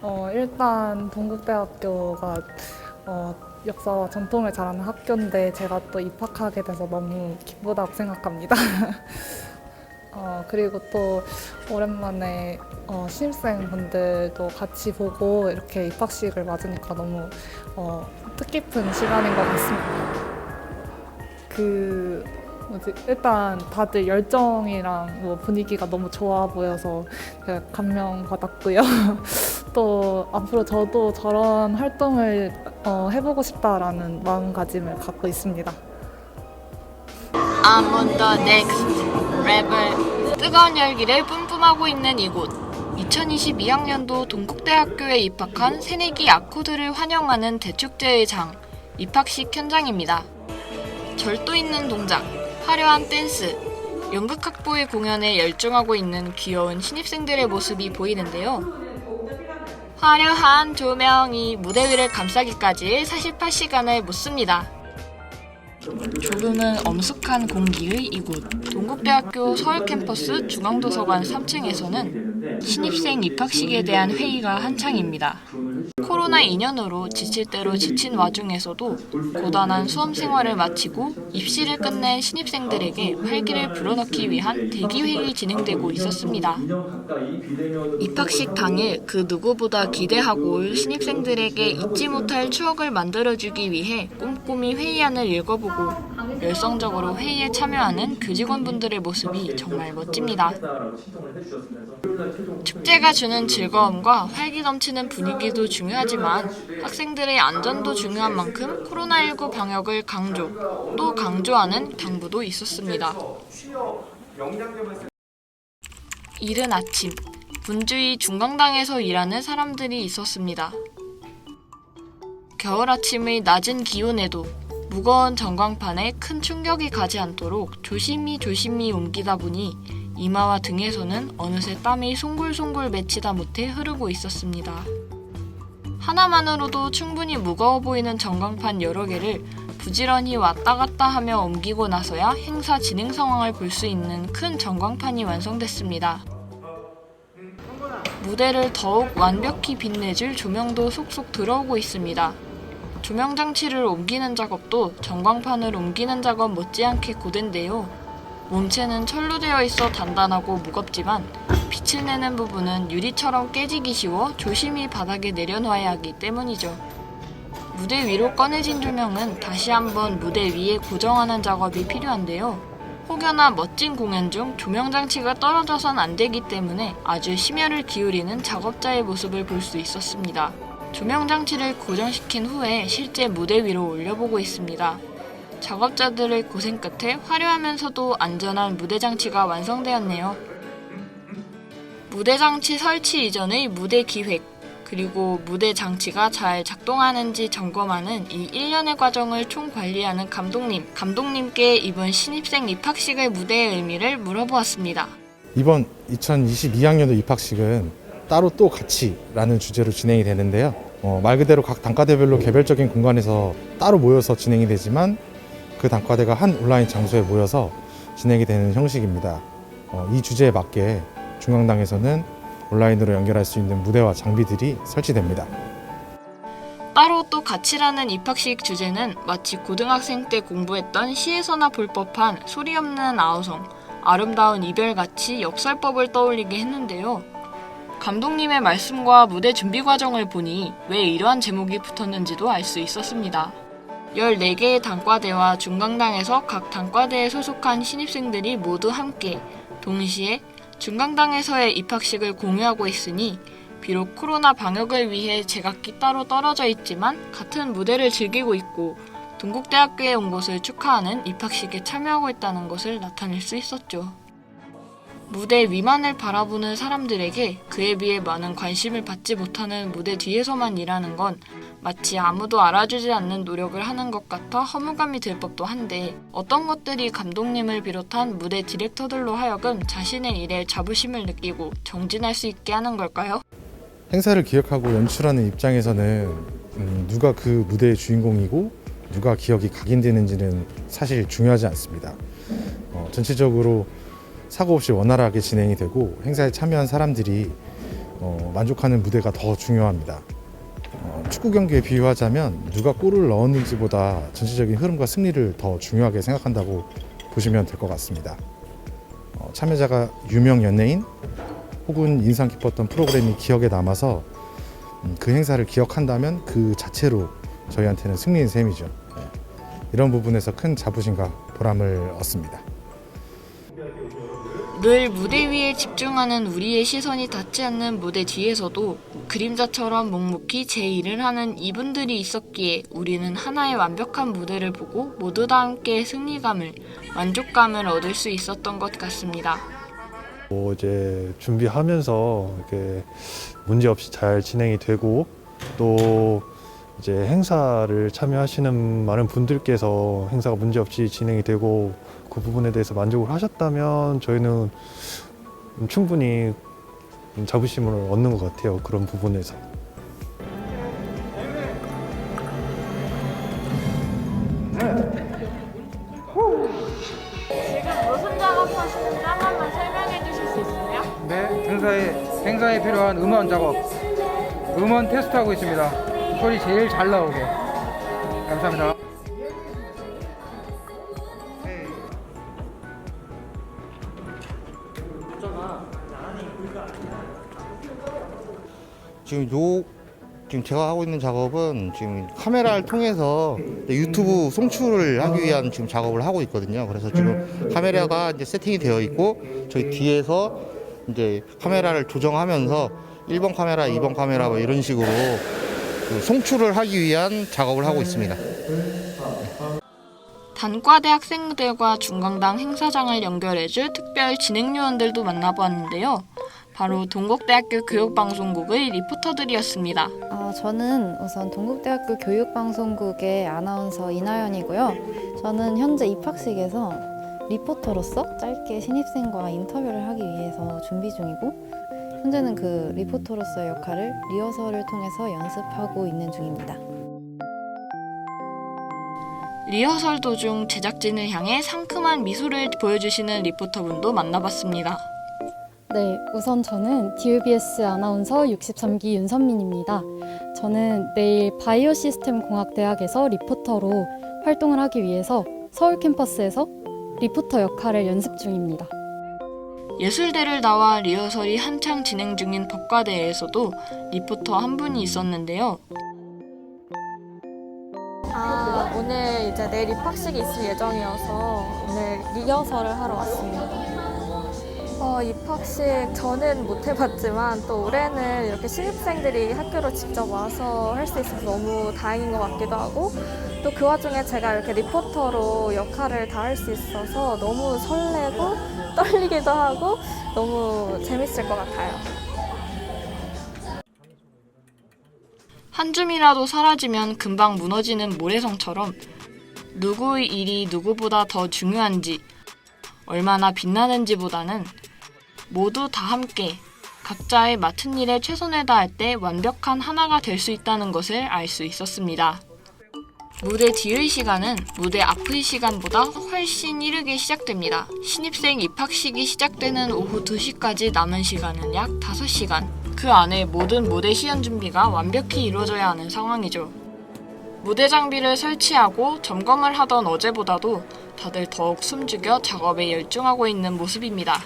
어, 일단 동국대학교가 어, 역사와 전통을 잘하는 학교인데 제가 또 입학하게 돼서 너무 기쁘다고 생각합니다. 어, 그리고 또 오랜만에 어, 신입생분들도 같이 보고 이렇게 입학식을 맞으니까 너무 어, 뜻깊은 시간인 것 같습니다. 그 뭐지 일단 다들 열정이랑 뭐 분위기가 너무 좋아 보여서 감명 받았고요. 또 앞으로 저도 저런 활동을 어, 해보고 싶다라는 마음가짐을 갖고 있습니다. I'm on the next. 뜨거운 열기를 뿜뿜하고 있는 이곳. 2022학년도 동국대학교에 입학한 새내기 아코드를 환영하는 대축제의 장, 입학식 현장입니다. 절도 있는 동작, 화려한 댄스, 연극 학부의 공연에 열중하고 있는 귀여운 신입생들의 모습이 보이는데요. 화려한 조명이 무대 위를 감싸기까지 48시간을 묻습니다. 조금은 엄숙한 공기의 이곳 동국대학교 서울 캠퍼스 중앙도서관 3층에서는 신입생 입학식에 대한 회의가 한창입니다. 코로나 2년으로 지칠 대로 지친 와중에서도 고단한 수험 생활을 마치고 입시를 끝낸 신입생들에게 활기를 불어넣기 위한 대기회의 진행되고 있었습니다. 입학식 당일 그 누구보다 기대하고 올 신입생들에게 잊지 못할 추억을 만들어주기 위해 꼼꼼히 회의안을 읽어보고 열성적으로 회의에 참여하는 교직원분들의 모습이 정말 멋집니다. 축제가 주는 즐거움과 활기 넘치는 분위기도 중요하지만 학생들의 안전도 중요한 만큼 코로나19 방역을 강조, 또 강조하는 당부도 있었습니다. 이른 아침, 분주히 중강당에서 일하는 사람들이 있었습니다. 겨울 아침의 낮은 기온에도 무거운 전광판에 큰 충격이 가지 않도록 조심히 조심히 옮기다 보니 이마와 등에서는 어느새 땀이 송골송골 맺히다 못해 흐르고 있었습니다. 하나만으로도 충분히 무거워 보이는 전광판 여러 개를 부지런히 왔다 갔다 하며 옮기고 나서야 행사 진행 상황을 볼 수 있는 큰 전광판이 완성됐습니다. 무대를 더욱 완벽히 빛내줄 조명도 속속 들어오고 있습니다. 조명 장치를 옮기는 작업도 전광판을 옮기는 작업 못지않게 고된데요. 몸체는 철로 되어 있어 단단하고 무겁지만 빛을 내는 부분은 유리처럼 깨지기 쉬워 조심히 바닥에 내려놓아야 하기 때문이죠. 무대 위로 꺼내진 조명은 다시 한번 무대 위에 고정하는 작업이 필요한데요. 혹여나 멋진 공연 중 조명 장치가 떨어져선 안 되기 때문에 아주 심혈을 기울이는 작업자의 모습을 볼 수 있었습니다. 조명 장치를 고정시킨 후에 실제 무대 위로 올려보고 있습니다. 작업자들의 고생 끝에 화려하면서도 안전한 무대 장치가 완성되었네요. 무대 장치 설치 이전의 무대 기획, 그리고 무대 장치가 잘 작동하는지 점검하는 이 일련의 과정을 총 관리하는 감독님, 감독님께 이번 신입생 입학식의 무대의 의미를 물어보았습니다. 이번 2022학년도 입학식은 따로 또 같이라는 주제로 진행이 되는데요. 어, 말 그대로 각 단과대별로 개별적인 공간에서 따로 모여서 진행이 되지만 그 단과대가 한 온라인 장소에 모여서 진행이 되는 형식입니다. 어, 이 주제에 맞게 중앙당에서는 온라인으로 연결할 수 있는 무대와 장비들이 설치됩니다. 따로 또 같이라는 입학식 주제는 마치 고등학생 때 공부했던 시에서나 볼 법한 소리 없는 아우성, 아름다운 이별같이 역설법을 떠올리게 했는데요. 감독님의 말씀과 무대 준비 과정을 보니 왜 이러한 제목이 붙었는지도 알 수 있었습니다. 14개의 단과대와 중강당에서 각 단과대에 소속한 신입생들이 모두 함께 동시에 중강당에서의 입학식을 공유하고 있으니 비록 코로나 방역을 위해 제각기 따로 떨어져 있지만 같은 무대를 즐기고 있고 동국대학교에 온 것을 축하하는 입학식에 참여하고 있다는 것을 나타낼 수 있었죠. 무대 위만을 바라보는 사람들에게 그에 비해 많은 관심을 받지 못하는 무대 뒤에서만 일하는 건 마치 아무도 알아주지 않는 노력을 하는 것 같아 허무감이 들 법도 한데 어떤 것들이 감독님을 비롯한 무대 디렉터들로 하여금 자신의 일에 자부심을 느끼고 정진할 수 있게 하는 걸까요? 행사를 기획하고 연출하는 입장에서는 음, 누가 그 무대의 주인공이고 누가 기억이 각인되는지는 사실 중요하지 않습니다. 어, 전체적으로 사고 없이 원활하게 진행이 되고 행사에 참여한 사람들이 어, 만족하는 무대가 더 중요합니다. 어, 축구 경기에 비유하자면 누가 골을 넣었는지보다 전체적인 흐름과 승리를 더 중요하게 생각한다고 보시면 될 것 같습니다. 어, 참여자가 유명 연예인 혹은 인상 깊었던 프로그램이 기억에 남아서 음, 그 행사를 기억한다면 그 자체로 저희한테는 승리인 셈이죠. 네. 이런 부분에서 큰 자부심과 보람을 얻습니다. 늘 무대 위에 집중하는 우리의 시선이 닿지 않는 무대 뒤에서도 그림자처럼 묵묵히 제 일을 하는 이분들이 있었기에 우리는 하나의 완벽한 무대를 보고 모두 다 함께 승리감을, 만족감을 얻을 수 있었던 것 같습니다. 뭐 이제 준비하면서 이렇게 문제 없이 잘 진행이 되고 또 이제 행사를 참여하시는 많은 분들께서 행사가 문제 없이 진행이 되고 그 부분에 대해서 만족을 하셨다면 저희는 충분히 자부심을 얻는 것 같아요 그런 부분에서. 무슨 작업하시는지 한 번만 설명해 주실 수 있으세요? 네, 행사에 행사에 필요한 음원 작업, 음원 테스트하고 있습니다. 소리 제일 잘 나오게. 감사합니다. 지금 요 지금 제가 하고 있는 작업은 지금 카메라를 통해서 유튜브 송출을 하기 위한 지금 작업을 하고 있거든요. 그래서 지금 카메라가 이제 세팅이 되어 있고 저희 뒤에서 이제 카메라를 조정하면서 1번 카메라, 2번 카메라 뭐 이런 식으로 그 송출을 하기 위한 작업을 하고 있습니다. 단과대 학생들과 중강당 행사장을 연결해줄 특별 진행 요원들도 만나보았는데요. 바로 동국대학교 교육방송국의 리포터들이었습니다. 아, 저는 우선 동국대학교 교육방송국의 아나운서 이나연이고요. 저는 현재 입학식에서 리포터로서 짧게 신입생과 인터뷰를 하기 위해서 준비 중이고, 현재는 그 리포터로서의 역할을 리허설을 통해서 연습하고 있는 중입니다. 리허설 도중 제작진을 향해 상큼한 미소를 보여주시는 리포터분도 만나봤습니다. 네, 우선 저는 DUBS 아나운서 63기 윤선민입니다. 저는 내일 바이오 시스템 공학대학에서 리포터로 활동을 하기 위해서 서울 캠퍼스에서 리포터 역할을 연습 중입니다. 예술대를 나와 리허설이 한창 진행 중인 법과대에서도 리포터 한 분이 있었는데요. 아, 오늘 이제 내일 입학식이 있을 예정이어서 오늘 리허설을 하러 왔습니다. 어, 입학식 저는 못 해봤지만 또 올해는 이렇게 신입생들이 학교로 직접 와서 할 수 있어서 너무 다행인 것 같기도 하고 또 그 와중에 제가 이렇게 리포터로 역할을 다 할 수 있어서 너무 설레고 떨리기도 하고 너무 재밌을 것 같아요. 한 줌이라도 사라지면 금방 무너지는 모래성처럼 누구의 일이 누구보다 더 중요한지 얼마나 빛나는지보다는 모두 다 함께 각자의 맡은 일에 최선을 다할 때 완벽한 하나가 될 수 있다는 것을 알 수 있었습니다. 무대 뒤의 시간은 무대 앞의 시간보다 훨씬 이르게 시작됩니다. 신입생 입학식이 시작되는 오후 2시까지 남은 시간은 약 5시간. 그 안에 모든 무대 시연 준비가 완벽히 이루어져야 하는 상황이죠. 무대 장비를 설치하고 점검을 하던 어제보다도 다들 더욱 숨죽여 작업에 열중하고 있는 모습입니다.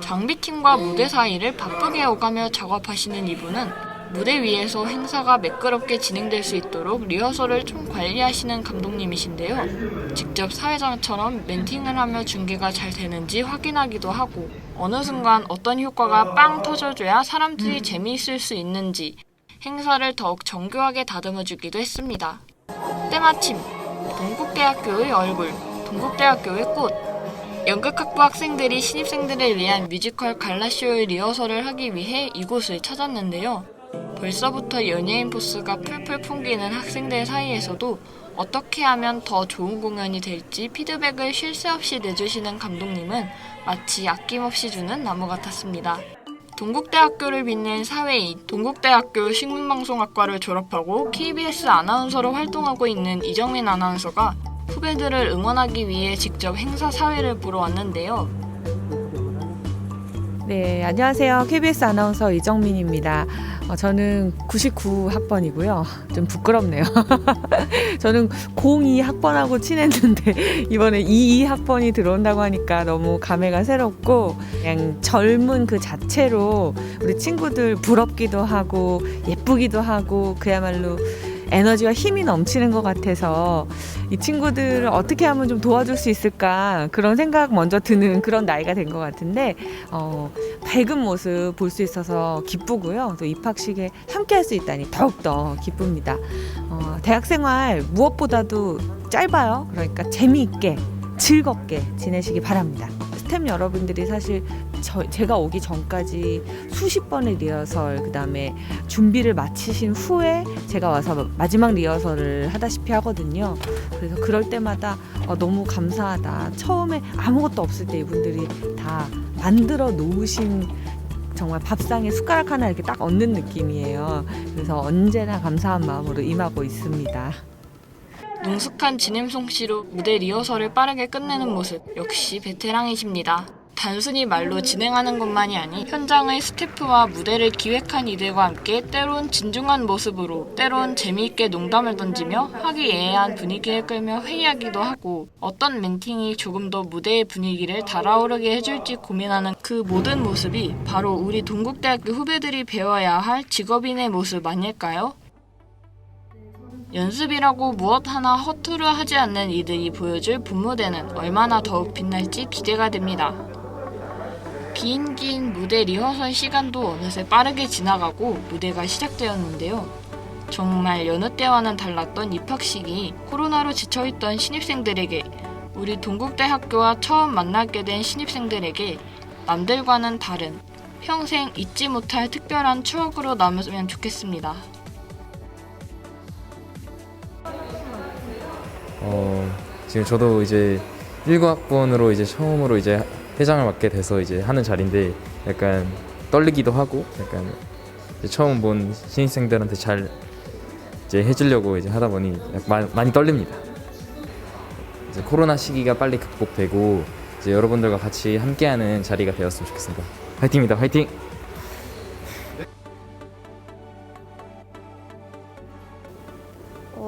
장비팀과 무대 사이를 바쁘게 오가며 작업하시는 이분은 무대 위에서 행사가 매끄럽게 진행될 수 있도록 리허설을 총 관리하시는 감독님이신데요. 직접 사회자처럼 멘팅을 하며 중계가 잘 되는지 확인하기도 하고 어느 순간 어떤 효과가 빵 터져줘야 사람들이 재미있을 수 있는지 행사를 더욱 정교하게 다듬어주기도 했습니다. 때마침 동국대학교의 얼굴, 동국대학교의 꽃 연극학부 학생들이 신입생들을 위한 뮤지컬 갈라쇼의 리허설을 하기 위해 이곳을 찾았는데요. 벌써부터 연예인 포스가 풀풀 풍기는 학생들 사이에서도 어떻게 하면 더 좋은 공연이 될지 피드백을 쉴 새 없이 내주시는 감독님은 마치 아낌없이 주는 나무 같았습니다. 동국대학교를 빛낸 사회인, 동국대학교 신문방송학과를 졸업하고 KBS 아나운서로 활동하고 있는 이정민 아나운서가 후배들을 응원하기 위해 직접 행사 사회를 보러 왔는데요. 네, 안녕하세요. KBS 아나운서 이정민입니다. 어, 저는 99학번이고요. 좀 부끄럽네요. 저는 02학번하고 친했는데 이번에 22학번이 들어온다고 하니까 너무 감회가 새롭고 그냥 젊은 그 자체로 우리 친구들 부럽기도 하고 예쁘기도 하고 그야말로 에너지와 힘이 넘치는 것 같아서 이 친구들을 어떻게 하면 좀 도와줄 수 있을까 그런 생각 먼저 드는 그런 나이가 된 것 같은데 어, 밝은 모습 볼 수 있어서 기쁘고요. 또 입학식에 함께 할 수 있다니 더욱더 기쁩니다. 어, 대학생활 무엇보다도 짧아요. 그러니까 재미있게 즐겁게 지내시기 바랍니다. 스텝 여러분들이 사실 저, 제가 오기 전까지 수십 번의 리허설 그다음에 준비를 마치신 후에 제가 와서 마지막 리허설을 하다시피 하거든요. 그래서 그럴 때마다 어, 너무 감사하다. 처음에 아무것도 없을 때 이분들이 다 만들어 놓으신 정말 밥상에 숟가락 하나 이렇게 딱 얹는 느낌이에요. 그래서 언제나 감사한 마음으로 임하고 있습니다. 능숙한 진행 솜씨로 무대 리허설을 빠르게 끝내는 모습 역시 베테랑이십니다. 단순히 말로 진행하는 것만이 아닌 현장의 스태프와 무대를 기획한 이들과 함께 때론 진중한 모습으로 때론 재미있게 농담을 던지며 화기애애한 분위기를 끌며 회의하기도 하고 어떤 멘팅이 조금 더 무대의 분위기를 달아오르게 해줄지 고민하는 그 모든 모습이 바로 우리 동국대학교 후배들이 배워야 할 직업인의 모습 아닐까요? 연습이라고 무엇 하나 허투루 하지 않는 이들이 보여줄 본무대는 얼마나 더욱 빛날지 기대가 됩니다. 긴 긴 무대 리허설 시간도 어느새 빠르게 지나가고 무대가 시작되었는데요. 정말 여느 때와는 달랐던 입학식이 코로나로 지쳐있던 신입생들에게 우리 동국대학교와 처음 만나게 된 신입생들에게 남들과는 다른 평생 잊지 못할 특별한 추억으로 남으면 좋겠습니다. 어, 지금 저도 이제 19학번으로 이제 처음으로 이제 회장을 맡게 돼서 이제 하는 자리인데 약간 떨리기도 하고 약간 처음 본 신입생들한테 잘 이제 해주려고 이제 하다 보니 마- 많이 떨립니다. 이제 코로나 시기가 빨리 극복되고 이제 여러분들과 같이 함께하는 자리가 되었으면 좋겠습니다. 화이팅입니다. 화이팅!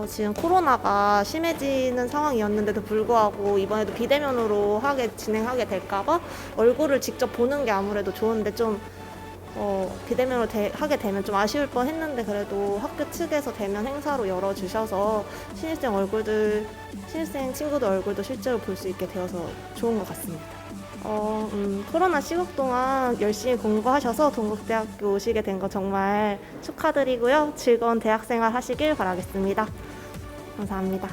지금 코로나가 심해지는 상황이었는데도 불구하고 이번에도 비대면으로 하게 진행하게 될까봐 얼굴을 직접 보는 게 아무래도 좋은데 좀 어, 비대면으로 되- 하게 되면 좀 아쉬울 뻔 했는데 그래도 학교 측에서 대면 행사로 열어주셔서 신입생 얼굴들, 신입생 친구들 얼굴도 실제로 볼 수 있게 되어서 좋은 것 같습니다. 어, 음, 코로나 시국 동안 열심히 공부하셔서 동국대학교 오시게 된 거 정말 축하드리고요. 즐거운 대학생활 하시길 바라겠습니다. 감사합니다.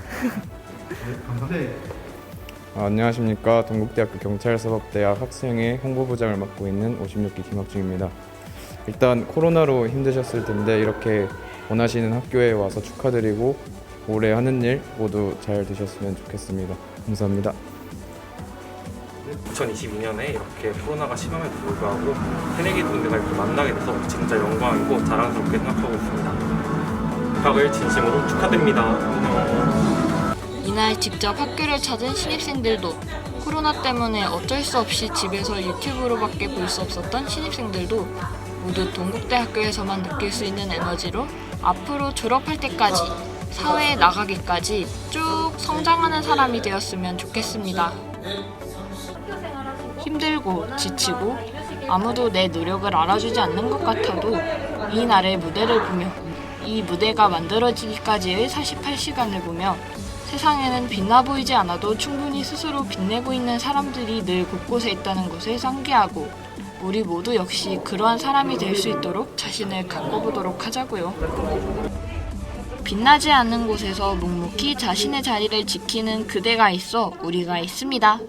아, 안녕하십니까 동국대학교 경찰사법대학 학생회 홍보부장을 맡고 있는 56기 김학중입니다. 일단 코로나로 힘드셨을 텐데 이렇게 원하시는 학교에 와서 축하드리고 올해 하는 일 모두 잘 되셨으면 좋겠습니다. 감사합니다. 2022년에 이렇게 코로나가 심함에도 불구하고 새내기 분들과 이렇게 만나게 돼서 진짜 영광이고 자랑스럽게 생각하고 있습니다. 입학을 진심으로 축하드립니다. 이날 직접 학교를 찾은 신입생들도 코로나 때문에 어쩔 수 없이 집에서 유튜브로밖에 볼 수 없었던 신입생들도 모두 동국대학교에서만 느낄 수 있는 에너지로 앞으로 졸업할 때까지 사회에 나가기까지 쭉 성장하는 사람이 되었으면 좋겠습니다. 힘들고 지치고 아무도 내 노력을 알아주지 않는 것 같아도 이 날의 무대를 보며 이 무대가 만들어지기까지의 48시간을 보며 세상에는 빛나 보이지 않아도 충분히 스스로 빛내고 있는 사람들이 늘 곳곳에 있다는 것을 상기하고 우리 모두 역시 그러한 사람이 될 수 있도록 자신을 가꿔보도록 하자고요. 빛나지 않는 곳에서 묵묵히 자신의 자리를 지키는 그대가 있어 우리가 있습니다.